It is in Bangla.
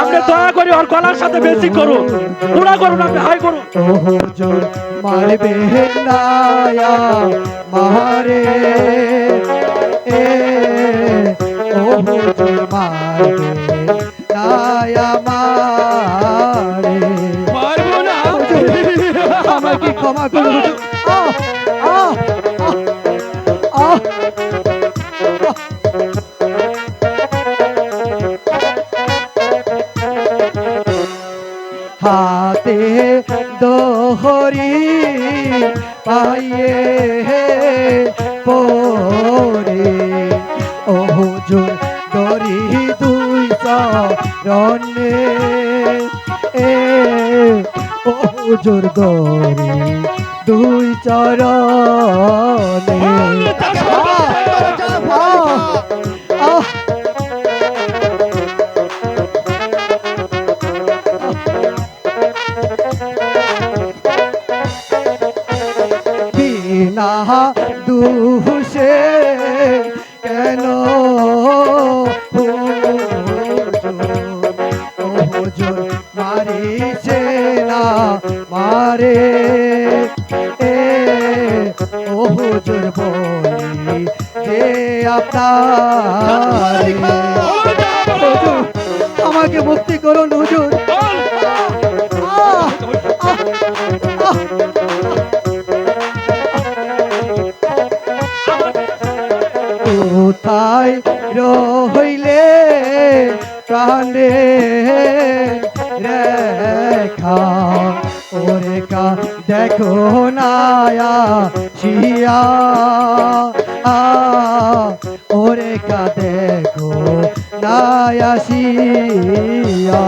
আপনি দয়া করে ওর গলার সাথে বেশি করুন। পুরা করুন আপনি হাই করুন। মারবে মারে আমার কি ক্ষমা করুন? হাতে দোহরি পাইয়ে পরে। ও হুজুর দরি দুই চরণে। এ ও হুজুর দরি দুই চরণে। দুষে কেন মারিছে না মারে? ও হুজুর বলি যে আপনার? আমাকে মুক্তি করুন হুজুর। কোথায় রইলে প্রাণে রেখা। ওরে কা দেখো নায়া শিয়া। ওরে কা দেখো নায়া শিয়া।